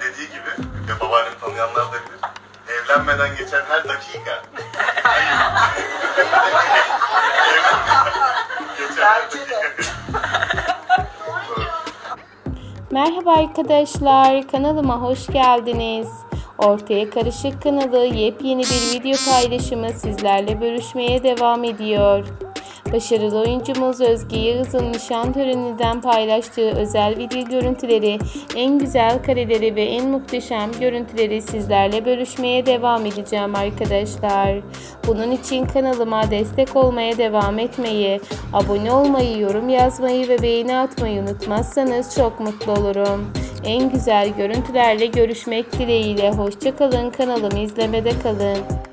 dediği gibi ve babaannemi tanıyanlar da bilir. Evlenmeden geçen her dakika. Geçen her dakika. Merhaba arkadaşlar, kanalıma hoş geldiniz. Ortaya Karışık kanalı yepyeni bir video paylaşımı sizlerle bölüşmeye devam ediyor. Başarılı oyuncumuz Özge Yağız'ın nişan töreninden paylaştığı özel video görüntüleri, en güzel kareleri ve en muhteşem görüntüleri sizlerle bölüşmeye devam edeceğim arkadaşlar. Bunun için kanalıma destek olmaya devam etmeyi, abone olmayı, yorum yazmayı ve beğeni atmayı unutmazsanız çok mutlu olurum. En güzel görüntülerle görüşmek dileğiyle. Hoşçakalın kanalımı izlemede kalın.